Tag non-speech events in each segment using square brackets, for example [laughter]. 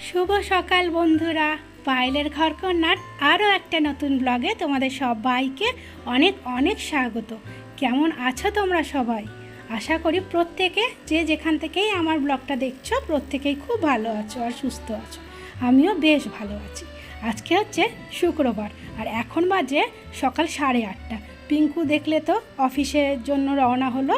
সকাল বন্ধুরা। পায়েলের ঘর কন্যার আরও একটা নতুন ব্লগে তোমাদের সবাইকে অনেক অনেক স্বাগত। কেমন আছো তোমরা সবাই? আশা করি প্রত্যেকে যে যেখান থেকেই আমার ব্লগটা দেখছ, প্রত্যেকেই খুব ভালো আছো আর সুস্থ আছো। আমিও বেশ ভালো আছি। আজকে হচ্ছে শুক্রবার, আর এখন বাজে সকাল সাড়ে আটটা। পিঙ্কু দেখলে তো অফিসের জন্য রওনা হলো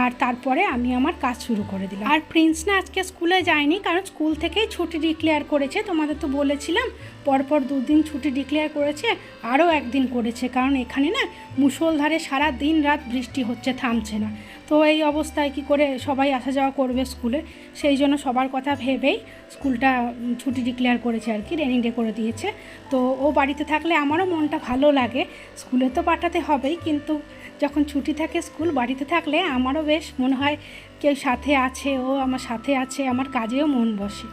আর তারপরে আমি আমার কাজ শুরু করে দিলাম। আর প্রিন্স না আজকে স্কুলে যায়নি, কারণ স্কুল থেকেই ছুটি ডিক্লেয়ার করেছে। তোমাদের তো বলেছিলাম, পরপর দুদিন ছুটি ডিক্লেয়ার করেছে, আরও একদিন করেছে। কারণ এখানে না মুষলধারে সারা দিন রাত বৃষ্টি হচ্ছে, থামছে না। তো এই অবস্থায় কি করে সবাই আসা যাওয়া করবে স্কুলে? সেই জন্য সবার কথা ভেবেই স্কুলটা ছুটি ডিক্লেয়ার করেছে আর কি রেনিং ডে করে দিয়েছে। তো ও বাড়িতে থাকলে আমারও মনটা ভালো লাগে। স্কুলে তো পাঠাতে হবেই, কিন্তু যখন ছুটি থাকে স্কুল, বাড়িতে থাকলে আমারও বেশ মনে হয় কেউ সাথে আছে, ও আমার সাথে আছে, আমার কাজেও মন বসে।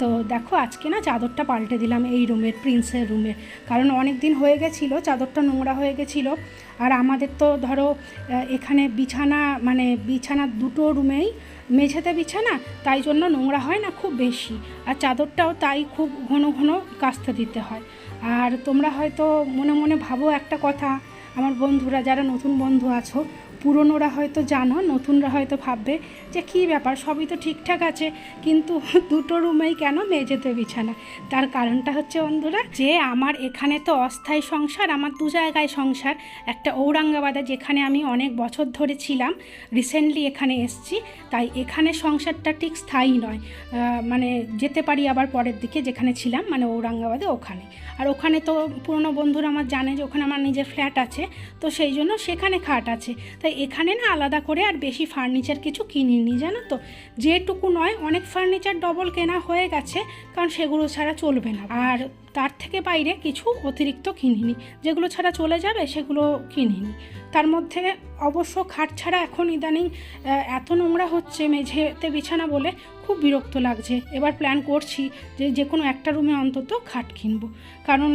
তো দেখো, আজকে না চাদরটা পাল্টে দিলাম এই রুমের, প্রিন্সের রুমের কারণ অনেক দিন হয়ে গেছিল, চাদরটা নোংরা হয়ে গেছিল। আর আমাদের তো ধরো এখানে বিছানা মানে বিছানা দুটো রুমেই, মেঝেতে বিছানা, তাই জন্য নোংরা হয় না খুব বেশি। আর চাদরটাও তাই খুব ঘন ঘন কাস্তে দিতে হয়। আর তোমরা হয়তো মনে মনে ভাবো একটা কথা আমার বন্ধুরা যারা নতুন বন্ধু আছো পুরনোরা হয়তো জানো, নতুনরা হয়তো ভাববে যে কী ব্যাপার, সবই তো ঠিকঠাক আছে, কিন্তু [laughs] দুটো রুমেই কেন মেঝেতে বিছানা? তার কারণটা হচ্ছে বন্ধুরা, যে আমার এখানে তো অস্থায়ী সংসার, আমার দু জায়গায় সংসার। একটা ঔরঙ্গাবাদে যেখানে আমি অনেক বছর ধরে ছিলাম রিসেন্টলি এখানে এসছি, তাই এখানে সংসারটা ঠিক স্থায়ী নয়। মানে যেতে পারি আবার পরের দিকে যেখানে ছিলাম মানে ঔরঙ্গাবাদে ওখানে। আর ওখানে তো পুরনো বন্ধুরা আমার জানে যে ওখানে আমার নিজের ফ্ল্যাট আছে, তো সেই জন্য সেখানে খাট আছে। তাই এখানে না আলাদা করে আর বেশি ফার্নিচার কিছু কিনিনি, জানো তো? যেটুকু নয়, অনেক ফার্নিচার ডবল কেনা হয়ে গেছে, কারণ সেগুলো ছাড়া চলবে না। আর তার থেকে বাইরে কিছু অতিরিক্ত কিনিনি। যেগুলো ছাড়া চলে যাবে, সেগুলো কিনিনি। তার মধ্যে অবশ্য খাট ছাড়া এখন ইদানিং এত নোংরা হচ্ছে, মেঝেতে বিছানা বলে খুব বিরক্ত লাগছে। এবার প্ল্যান করছি যে যে কোনো একটা রুমে অন্তত খাট কিনবো। কারণ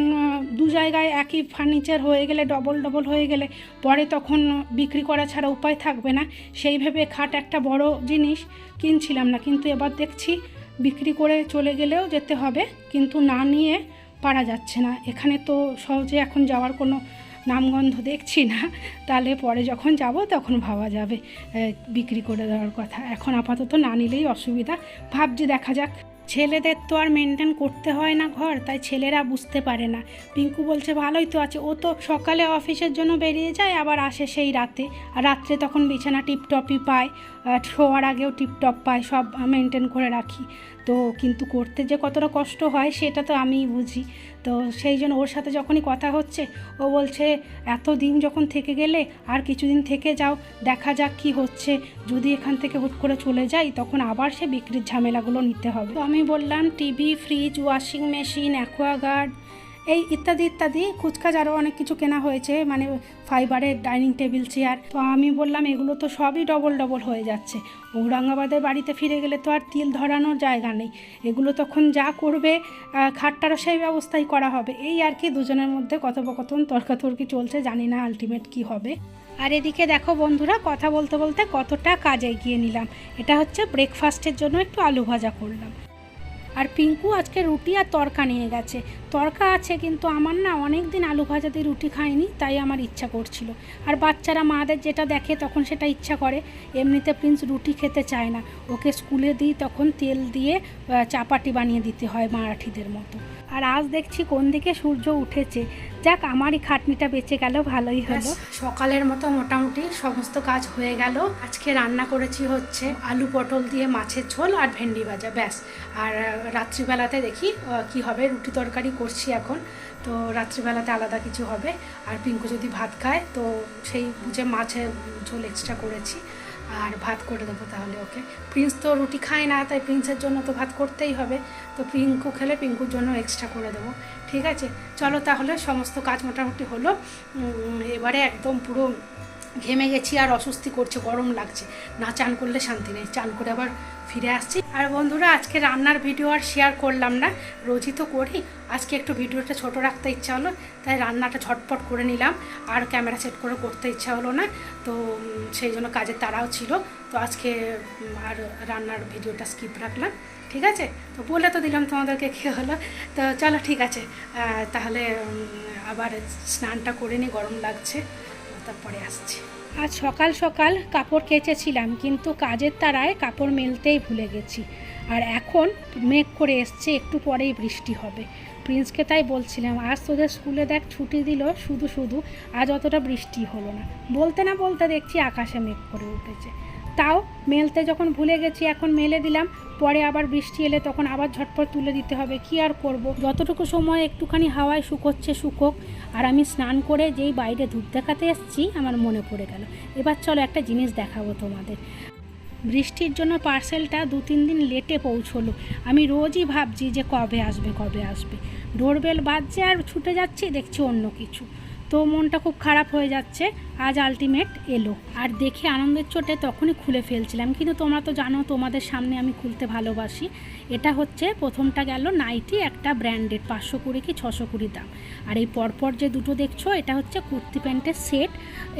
দু জায়গায় একই ফার্নিচার হয়ে গেলে ডবল ডবল হয়ে গেলে পরে তখন বিক্রি করা ছাড়া উপায় থাকবে না। সেই ভেবে খাট একটা বড় জিনিস কিনছিলাম না। কিন্তু এবার দেখছি বিক্রি করে চলে গেলেও যেতে হবে, কিন্তু না নিয়ে পারা যাচ্ছে না। এখানে তো সহজে এখন যাওয়ার কোনো নামগন্ধ দেখছি না। তাহলে পরে যখন যাব তখন ভাবা যাবে। বিক্রি করে দেওয়ার কথা। এখন আপাতত না নিলেই অসুবিধা। ভাবছি দেখা যাক। ছেলেদের তো আর মেনটেন করতে হয় না ঘর, তাই ছেলেরা বুঝতে পারে না। পিঙ্কু বলছে, ভালোই তো আছে। ও তো সকালে অফিসের জন্য বেরিয়ে যায়, আবার আসে সেই রাতে। আর রাত্রে তখন বিছানা টিপটপই পায়। শোয়ার আগেও টিপটপ পায়, সব মেনটেন করে রাখি। তো কিন্তু করতে যে কতটা কষ্ট হয়, সেটা তো আমিই বুঝি। তো সেই জন্য ওর সাথে যখনই কথা হচ্ছে, ও বলছে, এত দিন যখন থেকে গেলে আর কিছুদিন থেকে যাও, দেখা যাক কি হচ্ছে। যদি এখান থেকে হুট করে চলে যাই, তখন আবার সে বিক্রির ঝামেলাগুলো নিতে হবে। তো আমি বললাম, TV, fridge, washing machine, Aquaguard এই ইত্যাদি ইত্যাদি। কুচকাজ আরও অনেক কিছু কেনা হয়েছে মানে ফাইবারের ডাইনিং টেবিল চেয়ার তো আমি বললাম, এগুলো তো সবই ডবল ডবল হয়ে যাচ্ছে। ঔরঙ্গাবাদের বাড়িতে ফিরে গেলে তো আর তিল ধরানোর জায়গা নেই। এগুলো তখন যা করবে খাটটারও সেই ব্যবস্থাই করা হবে। এই আর কি, দুজনের মধ্যে কথোপকথন, তর্কাতর্কি চলছে, জানি না আলটিমেট কি হবে। আর এদিকে দেখো বন্ধুরা, কথা বলতে বলতে কতটা কাজ এগিয়ে নিলাম। এটা হচ্ছে ব্রেকফাস্টের জন্য একটু আলু ভাজা করলাম। আর পিঙ্কু আজকে রুটি আর তরকা নিয়ে গেছে। তরকা আছে কিন্তু আমার না অনেক দিন আলু ভাজা দিয়ে রুটি খাইনি, তাই আমার ইচ্ছা করছিল। আর বাচ্চারা মাদের যেটা দেখে তখন সেটা ইচ্ছা করে। এমনিতে প্রিন্স রুটি খেতে চায় না। ওকে স্কুলে দিই তখন তেল দিয়ে চাপাটি বানিয়ে দিতে হয় মারাঠিদের মতো। আর আজ দেখছি কোন দিকে সূর্য উঠেছে। যাক আমারই খাটনিটা বেঁচে গেল ভালোই হলো। সকালের মতো মোটামুটি সমস্ত কাজ হয়ে গেল। আজকে রান্না করেছি হচ্ছে আলু পটল দিয়ে মাছের ঝোল আর ভেন্ডি ভাজা ব্যাস। আর রাত্রিবেলাতে দেখি কি হবে রুটি তরকারি করছি এখন। তো রাত্রিবেলাতে আলাদা কিছু হবে। আর পিঙ্কু যদি ভাত খায় তো সেই বুঝে মাছের ঝোল এক্সট্রা করেছি। আর ভাত করে দেবো তাহলে ওকে। প্রিন্স তো রুটি খায় না, তাই প্রিন্সের জন্য তো ভাত করতেই হবে। তো পিঙ্কু খেলে পিঙ্কুর জন্য এক্সট্রা করে দেবো। ঠিক আছে? চলো তাহলে সমস্ত কাজ মোটামুটি হলো। এবারে একদম পুরো ঘেমে গেছি আর অস্বস্তি করছে, গরম লাগছে। না চান করলে শান্তি নেই। চান করে আবার ফিরে আসছি। আর বন্ধুরা, আজকে রান্নার ভিডিও আর শেয়ার করলাম না। রোজই তো করি। আজকে একটু ভিডিওটা ছোট রাখতে ইচ্ছা হলো, তাই রান্নাটা ঝটপট করে নিলাম। আর ক্যামেরা সেট করে করতে ইচ্ছা হলো না, তো সেই জন্য কাজের তারাও ছিল। তো আজকে আর রান্নার ভিডিওটা স্কিপ রাখলাম। ঠিক আছে? তো বলে তো দিলাম তোমাদেরকে কী হলো। তো চলো ঠিক আছে। তাহলে আবার স্নানটা করে নিই গরম লাগছে। তারপরে আসছি। আজ সকাল সকাল কাপড় কেচেছিলাম, কিন্তু কাজের তারায় কাপড় মেলতেই ভুলে গেছি। আর এখন মেঘ করে এসছে, একটু পরেই বৃষ্টি হবে। প্রিন্সকে তাই বলছিলাম, আজ তোদের স্কুলে দেখ, ছুটি দিল শুধু শুধু, আজ অতটা বৃষ্টি হলো না। বলতে না বলতে দেখছি আকাশে মেঘ করে উঠেছে। তাও মেলতে যখন ভুলে গেছি, এখন মেলে দিলাম, পরে আবার বৃষ্টি এলে তখন আবার ঝটপট তুলে দিতে হবে। কি আর করব? যতটুকু সময় একটুখানি হাওয়ায় শুকোচ্ছে, শুকোক, আর আমি স্নান করে যেই বাইরে ধূপ দেখাতে এসেছি, আমার মনে পড়ে গেল। এবার চলো একটা জিনিস দেখাবো তোমাদের। বৃষ্টির জন্য পার্সেলটা দু তিন দিন লেটে পৌঁছলো। আমি রোজই ভাবছি যে কবে আসবে কবে আসবে। ডোরবেল বাজছে আর ছুটে যাচ্ছি, দেখছি অন্য কিছু। তো মনটা খুব খারাপ হয়ে যাচ্ছে। আজ আলটিমেট এলো। আর দেখে আনন্দের চোটে তখনই খুলে ফেলছিলাম। কিন্তু তোমরা তো জানো, তোমাদের সামনে আমি খুলতে ভালোবাসি। এটা হচ্ছে প্রথমটা গেল নাইটি একটা ব্র্যান্ডেড পাঁচশো কুড়ি কি ছশো কুড়ি দাম। আর এই পরপর যে দুটো দেখছ, এটা হচ্ছে কুর্তি প্যান্টের সেট।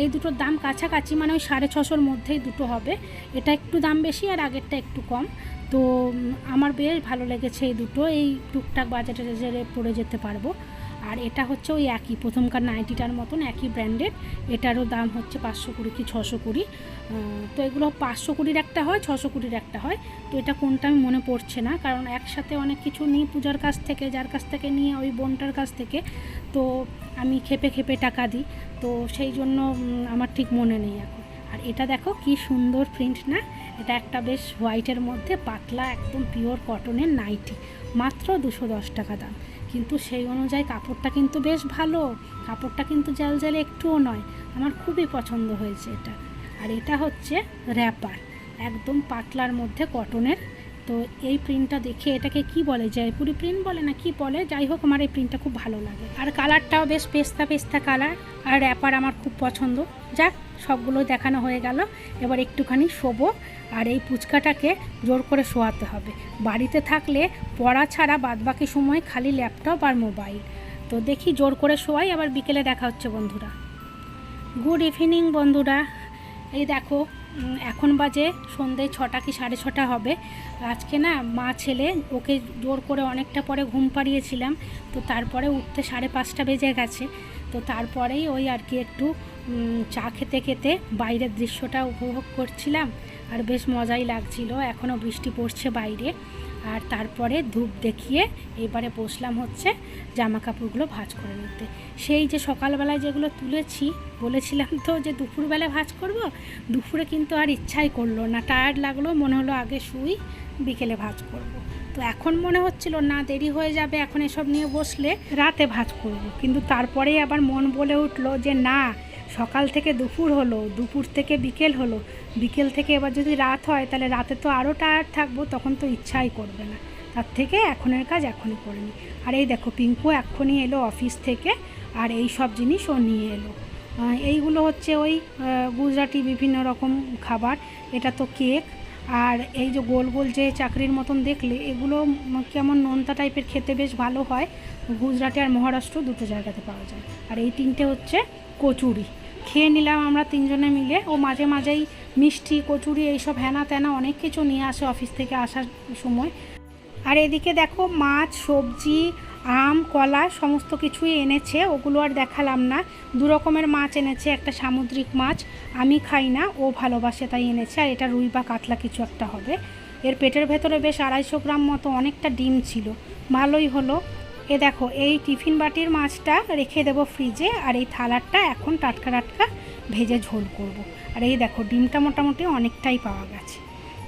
এই দুটোর দাম কাছাকাছি মানে ওই সাড়ে ছশোর মধ্যেই দুটো হবে। এটা একটু দাম বেশি আর আগেরটা একটু কম। তো আমার বেশ ভালো লেগেছে এই দুটো। এই টুকটাক বাজারে পড়ে যেতে পারব। আর এটা হচ্ছে ওই একই, প্রথমকার নাইটিটার মতন একই ব্র্যান্ডেড এটারও দাম হচ্ছে পাঁচশো কুড়ি কি ছশো কুড়ি। তো এগুলো পাঁচশো কুড়ির একটা হয়, ছশো কুড়ির একটা হয়। তো এটা কোনটা আমি মনে পড়ছে না, কারণ একসাথে অনেক কিছু নিই পূজার কাছ থেকে, যার কাছ থেকে নিয়ে ওই বোনটার কাছ থেকে। তো আমি খেপে খেপে টাকা দিই, তো সেই জন্য আমার ঠিক মনে নেই এখন। আর এটা দেখো কি সুন্দর প্রিন্ট না? এটা একটা বেশ হোয়াইটের মধ্যে পাতলা একদম পিওর কটনের নাইটি, মাত্র দুশো দশ টাকা দাম। কিন্তু সেই অনুযায়ী কাপড়টা কিন্তু বেশ ভালো। কাপড়টা কিন্তু জাল জালে একটুও নয়। আমার খুবই পছন্দ হয়েছে এটা। আর এটা হচ্ছে র্যাপার একদম পাতলার মধ্যে কটনের তো এই প্রিন্টটা দেখে এটাকে কি বলে, জয়পুরি প্রিন্ট বলে না কি বলে, যাই হোক আমার এই প্রিন্টটা খুব ভালো লাগে। আর কালারটাও বেশ পেস্তা পেস্তা কালার আর র্যাপার আমার খুব পছন্দ। যাক সবগুলো দেখানো হয়ে গেল। এবার একটুখানি শোবো আর এই পুচকাটাকে জোর করে শোয়াতে হবে। বাড়িতে থাকলে পড়া ছাড়া বাদবাকি সময় খালি ল্যাপটপ আর মোবাইল। তো দেখি জোর করে শোয়াই, আবার বিকেলে দেখা হচ্ছে বন্ধুরা। গুড ইভিনিং বন্ধুরা। এই দেখো এখন বাজে সন্ধে ছটা কি সাড়ে ছটা হবে। আজকে না মা ছেলে, ওকে জোর করে অনেকটা পরে ঘুম পাড়িয়েছিলাম। তো তারপরে উঠতে সাড়ে পাঁচটা বেজে গেছে। তো তারপরেই ওই আর কি একটু চা খেতে খেতে বাইরের দৃশ্যটা উপভোগ করছিলাম আর বেশ মজাই লাগছিল এখনও বৃষ্টি পড়ছে বাইরে আর তারপরে ধূপ দেখিয়ে এবারে বসলাম হচ্ছে জামা কাপড়গুলো ভাঁজ করে নিতে সেই যে সকালবেলায় যেগুলো তুলেছি, বলেছিলাম তো যে দুপুরবেলা ভাঁজ করব, দুপুরে কিন্তু আর ইচ্ছাই করল না টায়ার্ড লাগল, মনে হলো আগে শুই, বিকেলে ভাঁজ করব। তো এখন মনে হচ্ছিল, না, দেরি হয়ে যাবে এখন এসব নিয়ে বসলে রাতে ভাঁজ করব। কিন্তু তারপরেই আবার মন বলে উঠল যে, না সকাল থেকে দুপুর হলো, দুপুর থেকে বিকেল হলো। বিকেল থেকে এবার যদি রাত হয়, তাহলে রাতে তো আরও টায়ার্ড থাকব, তখন তো ইচ্ছাই করবে না। তার থেকে এখনের কাজ এখনই করে আর এই দেখো, পিঙ্কু এখনই এলো অফিস থেকে, আর এই সব জিনিস ও নিয়ে এলো। এইগুলো হচ্ছে ওই গুজরাটি বিভিন্ন রকম খাবার। এটা তো কেক। আর এই যে গোল গোল যে চাকরির মতন দেখলে, এগুলো কেমন নোনতা টাইপের খেতে বেশ ভালো হয়। গুজরাটে আর মহারাষ্ট্র দুটো জায়গাতে পাওয়া যায়। আর এই তিনটে হচ্ছে কচুরি। খেয়ে নিলাম আমরা তিনজনে মিলে। ও মাঝে মাঝেই মিষ্টি, কচুরি এইসব হ্যানা ত্যানা অনেক কিছু নিয়ে আসে অফিস থেকে আসার সময়। আর এদিকে দেখো মাছ, সবজি, আম, কলা সমস্ত কিছুই এনেছে। ওগুলো আর দেখালাম না। দু রকমের মাছ এনেছে, একটা সামুদ্রিক মাছ, আমি খাই না, ও ভালোবাসে তাই এনেছে। আর এটা রুই বা কাতলা কিছু একটা হবে। এর পেটের ভেতরে বেশ আড়াইশো গ্রাম মতো অনেকটা ডিম ছিল। ভালোই হলো। এ দেখো, এই টিফিন বাটির মাছটা রেখে দেবো ফ্রিজে, আর এই থালারটা এখন টাটকা টাটকা ভেজে ঝোল করব। আর এই দেখো, ডিমটা মোটামুটি অনেকটাই পাওয়া গেছে।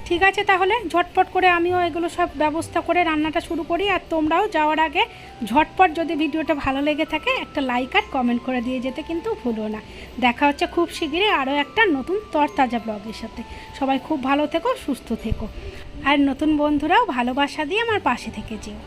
ঠিক আছে তাহলে, ঝটপট করে আমিও এগুলো সব ব্যবস্থা করে রান্নাটা শুরু করি, আর তোমরাও যাওয়ার আগে ঝটপট যদি ভিডিওটা ভালো লেগে থাকে, একটা লাইক আর কমেন্ট করে দিয়ে যেতে কিন্তু ভুলো না। দেখা হচ্ছে খুব শিগগিরই আরও একটা নতুন তরতাজা ব্লগের সাথে। সবাই খুব ভালো থেকো, সুস্থ থেকো। আর নতুন বন্ধুরাও ভালোবাসা দিয়ে আমার পাশে থেকে যেও।